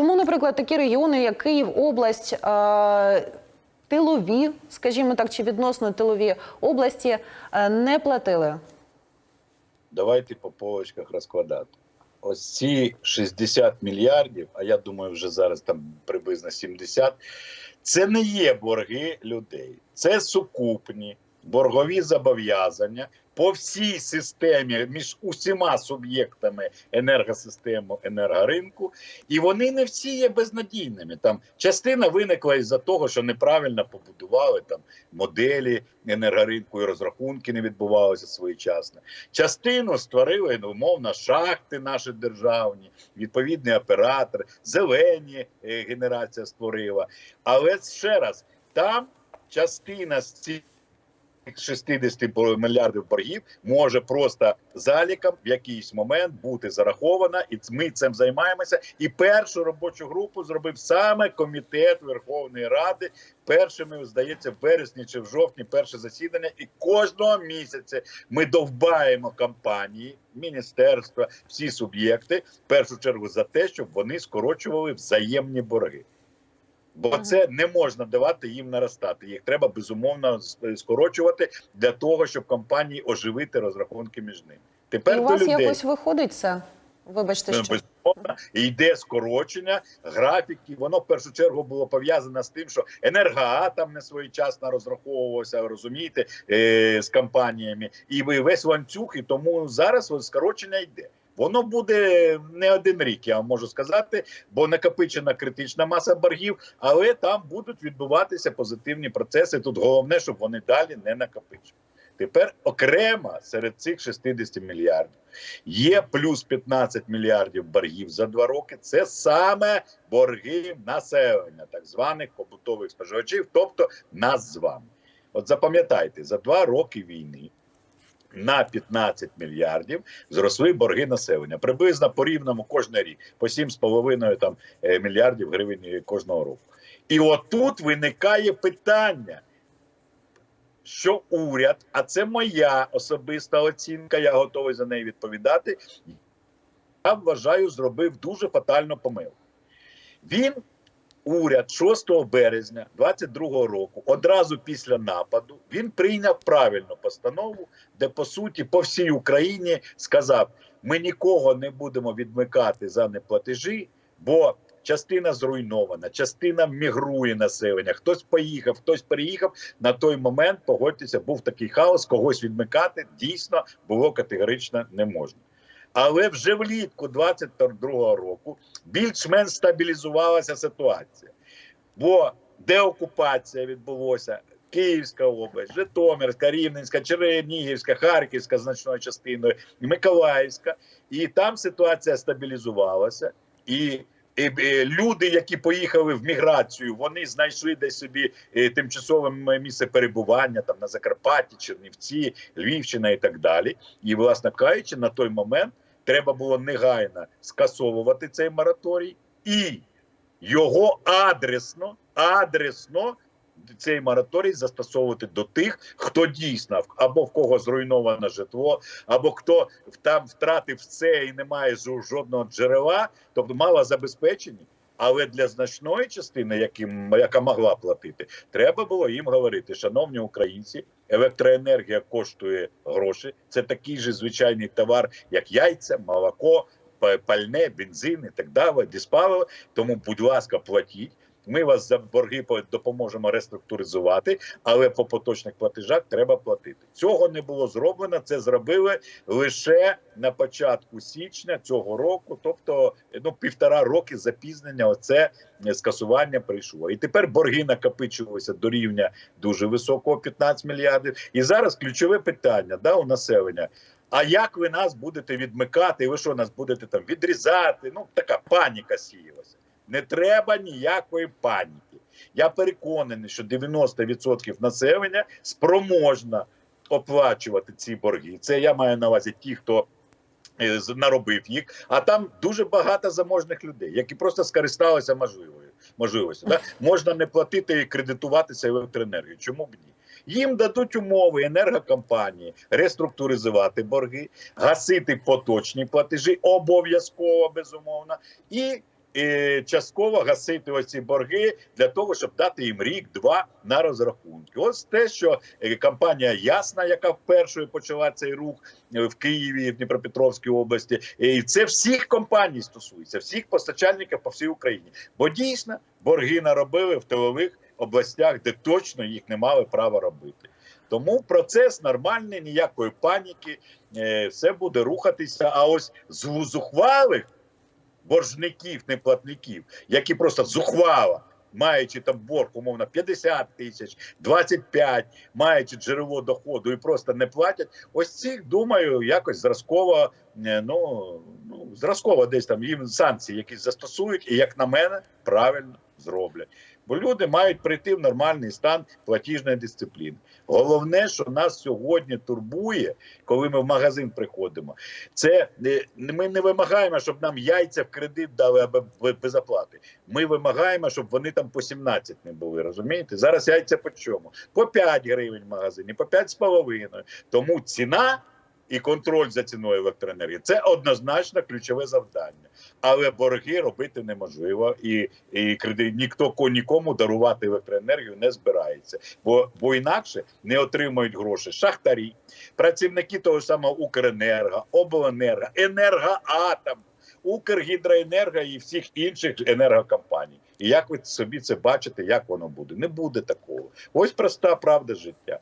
Чому, наприклад, такі регіони, як Київ, область, е, тилові, скажімо так, чи відносно тилові області, е, не платили? Давайте по полочках розкладати. Ось ці 60 мільярдів, а я думаю, вже зараз там приблизно 70, це не є борги людей, це сукупні боргові зобов'язання по всій системі між усіма суб'єктами енергосистеми енергоринку, і вони не всі є безнадійними. Там частина виникла із-за того, що неправильно побудували там моделі енергоринку і розрахунки не відбувалися своєчасно. Частину створили ну, умовно шахти наші державні, відповідний оператор, зелені е, генерація створила. Але ще раз, там частина з цих 60 мільярдів боргів може просто заліком в якийсь момент бути зарахована, і ми цим займаємося. І першу робочу групу зробив саме комітет Верховної Ради. Першими здається, в вересні чи в жовтні перше засідання, і кожного місяця ми довбаємо компанії, міністерства, всі суб'єкти в першу чергу за те, щоб вони скорочували взаємні борги. Бо це не можна давати їм наростати. Їх треба безумовно скорочувати для того, щоб компанії оживити розрахунки між ними. Тепер І у вас людей якось виходить це? Вибачте, що безумовно йде скорочення графіків. Воно в першу чергу було пов'язане з тим, що енергоатом не своєчасно розраховувався, розумієте, е, з компаніями, і весь ланцюг, і тому зараз скорочення йде. Воно буде не один рік, я можу сказати, бо накопичена критична маса боргів, але там будуть відбуватися позитивні процеси. Тут головне, щоб вони далі не накопичували. Тепер окремо серед цих 60 мільярдів є плюс 15 мільярдів боргів за два роки. Це саме борги населення, так званих побутових споживачів, тобто нас з вами. От запам'ятайте, за два роки війни на 15 мільярдів зросли борги населення. Приблизно по рівному кожен рік, по 7,5 там е, мільярдів гривень кожного року. І отут виникає питання. Що уряд, а це моя особиста оцінка, я готовий за неї відповідати. Я вважаю, зробив дуже фатальну помилку. Він, уряд, 6 березня 22 року, одразу після нападу, він прийняв правильну постанову, де по суті по всій Україні сказав: ми нікого не будемо відмикати за неплатежі, бо частина зруйнована, частина мігрує населення. Хтось поїхав, хтось переїхав. На той момент погодьтеся, був такий хаос. Когось відмикати дійсно було категорично не можна. Але вже влітку 22-го року більш-менш стабілізувалася ситуація, бо деокупація відбулася. Київська область, Житомирська, Рівненська, Чернігівська, Харківська значною частиною, Миколаївська, і там ситуація стабілізувалася, і люди, які поїхали в міграцію, вони знайшли десь собі е, тимчасове місце перебування там на Закарпатті, Чернівці, Львівщина і так далі. І, власне кажучи, на той момент треба було негайно скасовувати цей мораторій і його адресно, адресно цей мораторій застосовувати до тих, хто дійсно або в кого зруйноване житло, або хто там втратив все і не має жодного джерела, тобто мало забезпечені. Але для значної частини, яким, яка могла платити, треба було їм говорити, шановні українці, електроенергія коштує гроші. Це такий же звичайний товар, як яйця, молоко, пальне, бензин і так далі, диспаливо. Тому, будь ласка, платіть. Ми вас за борги по- допоможемо реструктуризувати, але по поточних платежах треба платити. Цього не було зроблено. Це зробили лише на початку січня цього року, тобто ну півтора роки запізнення. Оце скасування прийшло. І тепер борги накопичувалися до рівня дуже високого 15 мільярдів. І зараз ключове питання да, у населення. А як ви нас будете відмикати? Ви що нас будете там відрізати? Ну така паніка сіялася. Не треба ніякої паніки. Я переконаний, що 90% населення спроможна оплачувати ці борги. Це я маю на увазі ті, хто е, наробив їх. А там дуже багато заможних людей, які просто скористалися можливою можливістю. Да? Можна не платити і кредитуватися електроенергію. Чому б ні? Їм дадуть умови енергокомпанії реструктуризувати борги, гасити поточні платежі, обов'язково безумовно, і і частково гасити оці борги для того, щоб дати їм рік-два на розрахунки. Ось те, що е, компанія Ясна, яка вперше почала цей рух е, в Києві, в Дніпропетровській області, і це всіх компаній стосується, всіх постачальників по всій Україні. Бо дійсно борги наробили в тилових областях, де точно їх не мали права робити. Тому процес нормальний, ніякої паніки, е, все буде рухатися. А ось з зухвалих боржників, неплатників, які просто зухвало, маючи там борг, умовно, 50 тисяч, 25, маючи джерело доходу і просто не платять. Ось цих думаю, якось зразково, е, ну, ну зразково десь там їм санкції якісь застосують, і як на мене, правильно зроблять. Бо люди мають прийти в нормальний стан платіжної дисципліни. Головне, що нас сьогодні турбує, коли ми в магазин приходимо, це е, ми не вимагаємо, щоб нам яйця в кредит дали або без оплати. Ми вимагаємо, щоб вони там по 17 не були. Розумієте? Зараз яйця по чому? По 5 гривень в магазині, по 5,5. Тому ціна і контроль за ціною електроенергії це однозначно ключове завдання. Але борги робити неможливо, і, і кредит ніхто нікому дарувати електроенергію не збирається, бо, бо інакше не отримують гроші шахтарі, працівники того самого Укренерго, Обленерго, Енергоатом, Укргідроенерго і всіх інших енергокомпаній. І як ви собі це бачите, як воно буде? Не буде такого. Ось проста правда життя.